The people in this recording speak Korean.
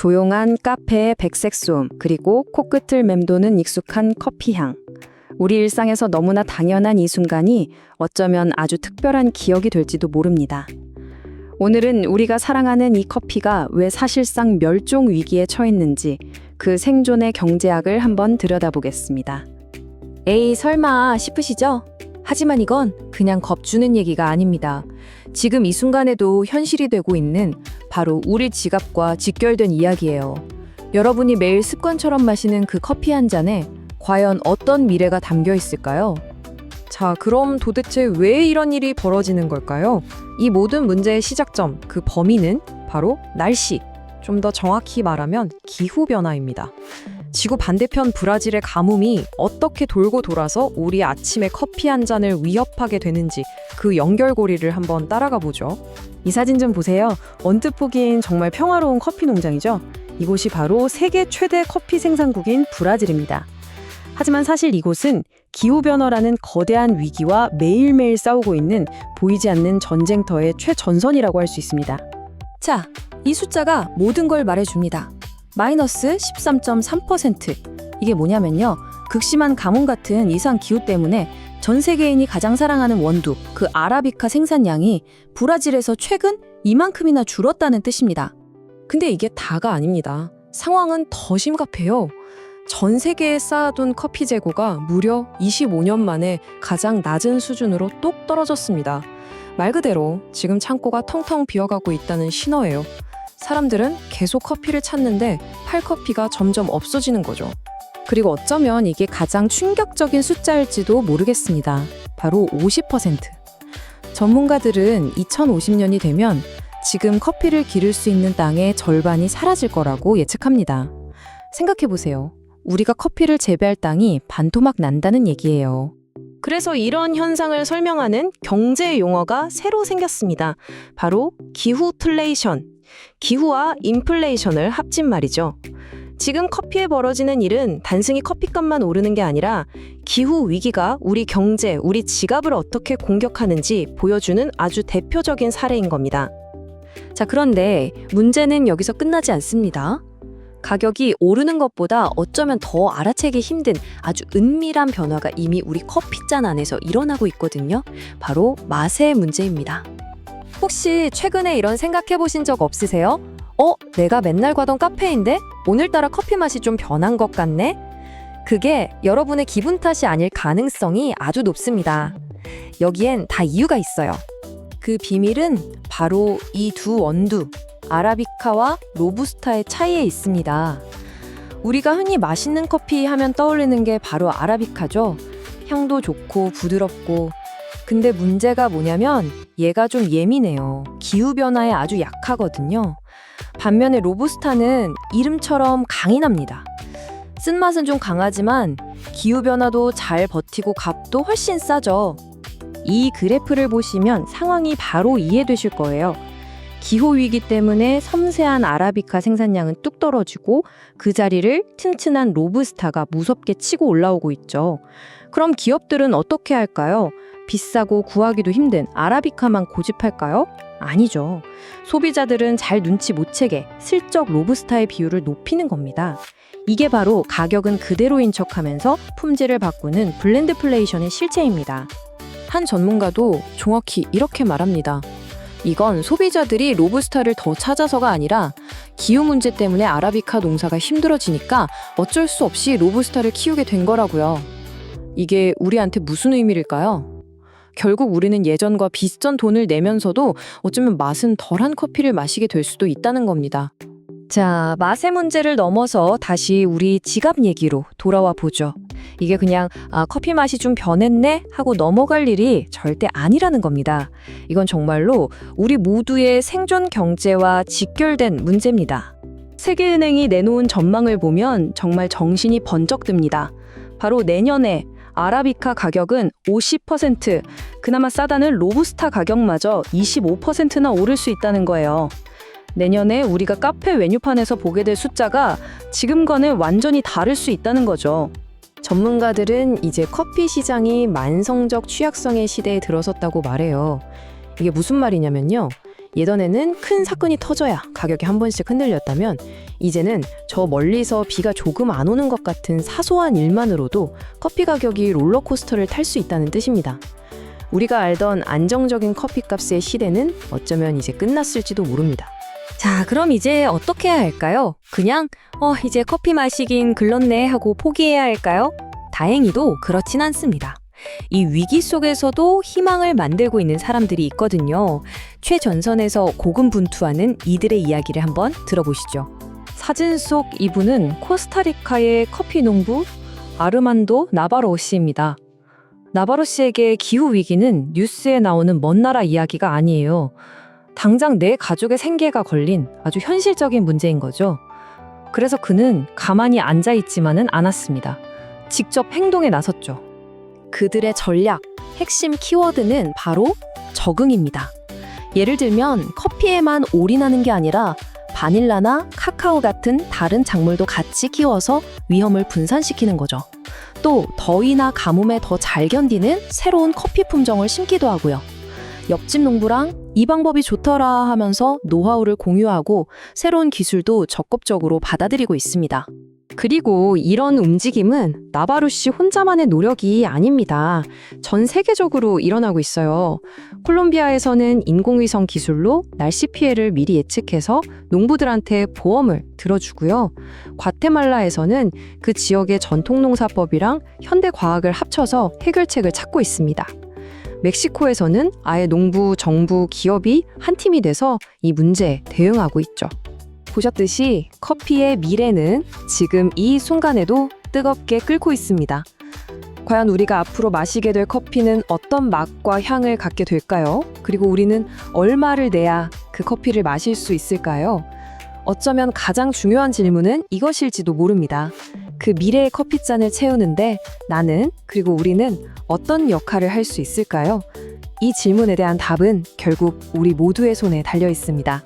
조용한 카페의 백색 소음, 그리고 코끝을 맴도는 익숙한 커피 향. 우리 일상에서 너무나 당연한 이 순간이 어쩌면 아주 특별한 기억이 될지도 모릅니다. 오늘은 우리가 사랑하는 이 커피가 왜 사실상 멸종 위기에 처했는지 그 생존의 경제학을 한번 들여다보겠습니다. 에이, 설마 싶으시죠? 하지만 이건 그냥 겁주는 얘기가 아닙니다. 지금 이 순간에도 현실이 되고 있는 바로 우리 지갑과 직결된 이야기예요. 여러분이 매일 습관처럼 마시는 그 커피 한 잔에 과연 어떤 미래가 담겨 있을까요? 자, 그럼 도대체 왜 이런 일이 벌어지는 걸까요? 이 모든 문제의 시작점, 그 범위는 바로 날씨. 좀 더 정확히 말하면 기후변화입니다. 지구 반대편 브라질의 가뭄이 어떻게 돌고 돌아서 우리 아침에 커피 한 잔을 위협하게 되는지 그 연결고리를 한번 따라가 보죠. 이 사진 좀 보세요. 언뜻 보기엔 정말 평화로운 커피 농장이죠. 이곳이 바로 세계 최대 커피 생산국인 브라질입니다. 하지만 사실 이곳은 기후변화라는 거대한 위기와 매일매일 싸우고 있는 보이지 않는 전쟁터의 최전선이라고 할 수 있습니다. 자, 이 숫자가 모든 걸 말해줍니다. 마이너스 13.3%. 이게 뭐냐면요. 극심한 가뭄 같은 이상 기후 때문에 전 세계인이 가장 사랑하는 원두, 그 아라비카 생산량이 브라질에서 최근 이만큼이나 줄었다는 뜻입니다. 근데 이게 다가 아닙니다. 상황은 더 심각해요. 전 세계에 쌓아둔 커피 재고가 무려 25년 만에 가장 낮은 수준으로 똑 떨어졌습니다. 말 그대로 지금 창고가 텅텅 비어가고 있다는 신호예요. 사람들은 계속 커피를 찾는데 팔 커피가 점점 없어지는 거죠. 그리고 어쩌면 이게 가장 충격적인 숫자일지도 모르겠습니다. 바로 50%. 전문가들은 2050년이 되면 지금 커피를 기를 수 있는 땅의 절반이 사라질 거라고 예측합니다. 생각해 보세요. 우리가 커피를 재배할 땅이 반토막 난다는 얘기예요. 그래서 이런 현상을 설명하는 경제 용어가 새로 생겼습니다. 바로 기후플레이션. 기후와 인플레이션을 합친 말이죠. 지금 커피에 벌어지는 일은 단순히 커피값만 오르는 게 아니라 기후 위기가 우리 경제, 우리 지갑을 어떻게 공격하는지 보여주는 아주 대표적인 사례인 겁니다. 자, 그런데 문제는 여기서 끝나지 않습니다. 가격이 오르는 것보다 어쩌면 더 알아채기 힘든 아주 은밀한 변화가 이미 우리 커피잔 안에서 일어나고 있거든요. 바로 맛의 문제입니다. 혹시 최근에 이런 생각해 보신 적 없으세요? 어, 내가 맨날 가던 카페인데 오늘따라 커피 맛이 좀 변한 것 같네? 그게 여러분의 기분 탓이 아닐 가능성이 아주 높습니다. 여기엔 다 이유가 있어요. 그 비밀은 바로 이 두 원두, 아라비카와 로부스타의 차이에 있습니다. 우리가 흔히 맛있는 커피 하면 떠올리는 게 바로 아라비카죠. 향도 좋고 부드럽고. 근데 문제가 뭐냐면 얘가 좀 예민해요. 기후변화에 아주 약하거든요. 반면에 로부스타는 이름처럼 강인합니다. 쓴맛은 좀 강하지만 기후변화도 잘 버티고 값도 훨씬 싸죠. 이 그래프를 보시면 상황이 바로 이해되실 거예요. 기후위기 때문에 섬세한 아라비카 생산량은 뚝 떨어지고 그 자리를 튼튼한 로부스타가 무섭게 치고 올라오고 있죠. 그럼 기업들은 어떻게 할까요? 비싸고 구하기도 힘든 아라비카만 고집할까요? 아니죠. 소비자들은 잘 눈치 못 채게 슬쩍 로부스타의 비율을 높이는 겁니다. 이게 바로 가격은 그대로인 척 하면서 품질을 바꾸는 블렌드 플레이션의 실체입니다. 한 전문가도 정확히 이렇게 말합니다. 이건 소비자들이 로부스타를 더 찾아서가 아니라 기후 문제 때문에 아라비카 농사가 힘들어지니까 어쩔 수 없이 로부스타를 키우게 된 거라고요. 이게 우리한테 무슨 의미일까요? 결국 우리는 예전과 비슷한 돈을 내면서도 어쩌면 맛은 덜한 커피를 마시게 될 수도 있다는 겁니다. 자, 맛의 문제를 넘어서 다시 우리 지갑 얘기로 돌아와 보죠. 이게 그냥 아, 커피 맛이 좀 변했네 하고 넘어갈 일이 절대 아니라는 겁니다. 이건 정말로 우리 모두의 생존 경제와 직결된 문제입니다. 세계은행이 내놓은 전망을 보면 정말 정신이 번쩍 듭니다. 바로 내년에 아라비카 가격은 50%, 그나마 싸다는 로부스타 가격마저 25%나 오를 수 있다는 거예요. 내년에 우리가 카페 메뉴판에서 보게 될 숫자가 지금과는 완전히 다를 수 있다는 거죠. 전문가들은 이제 커피 시장이 만성적 취약성의 시대에 들어섰다고 말해요. 이게 무슨 말이냐면요. 예전에는 큰 사건이 터져야 가격이 한 번씩 흔들렸다면 이제는 저 멀리서 비가 조금 안 오는 것 같은 사소한 일만으로도 커피 가격이 롤러코스터를 탈 수 있다는 뜻입니다. 우리가 알던 안정적인 커피 값의 시대는 어쩌면 이제 끝났을지도 모릅니다. 자, 그럼 이제 어떻게 해야 할까요? 그냥 어, 이제 커피 마시긴 글렀네 하고 포기해야 할까요? 다행히도 그렇진 않습니다. 이 위기 속에서도 희망을 만들고 있는 사람들이 있거든요. 최전선에서 고군분투하는 이들의 이야기를 한번 들어보시죠. 사진 속 이분은 코스타리카의 커피 농부 아르만도 나바로 씨입니다. 나바로 씨에게 기후 위기는 뉴스에 나오는 먼 나라 이야기가 아니에요. 당장 내 가족의 생계가 걸린 아주 현실적인 문제인 거죠. 그래서 그는 가만히 앉아 있지만은 않았습니다. 직접 행동에 나섰죠. 그들의 전략, 핵심 키워드는 바로 적응입니다. 예를 들면 커피에만 올인하는 게 아니라 바닐라나 카카오 같은 다른 작물도 같이 키워서 위험을 분산시키는 거죠. 또 더위나 가뭄에 더 잘 견디는 새로운 커피 품종을 심기도 하고요. 옆집 농부랑 이 방법이 좋더라 하면서 노하우를 공유하고 새로운 기술도 적극적으로 받아들이고 있습니다. 그리고 이런 움직임은 나바루 씨 혼자만의 노력이 아닙니다. 전 세계적으로 일어나고 있어요. 콜롬비아에서는 인공위성 기술로 날씨 피해를 미리 예측해서 농부들한테 보험을 들어주고요. 과테말라에서는 그 지역의 전통 농사법이랑 현대 과학을 합쳐서 해결책을 찾고 있습니다. 멕시코에서는 아예 농부, 정부, 기업이 한 팀이 돼서 이 문제에 대응하고 있죠. 보셨듯이 커피의 미래는 지금 이 순간에도 뜨겁게 끓고 있습니다. 과연 우리가 앞으로 마시게 될 커피는 어떤 맛과 향을 갖게 될까요? 그리고 우리는 얼마를 내야 그 커피를 마실 수 있을까요? 어쩌면 가장 중요한 질문은 이것일지도 모릅니다. 그 미래의 커피잔을 채우는데 나는 그리고 우리는 어떤 역할을 할 수 있을까요? 이 질문에 대한 답은 결국 우리 모두의 손에 달려 있습니다.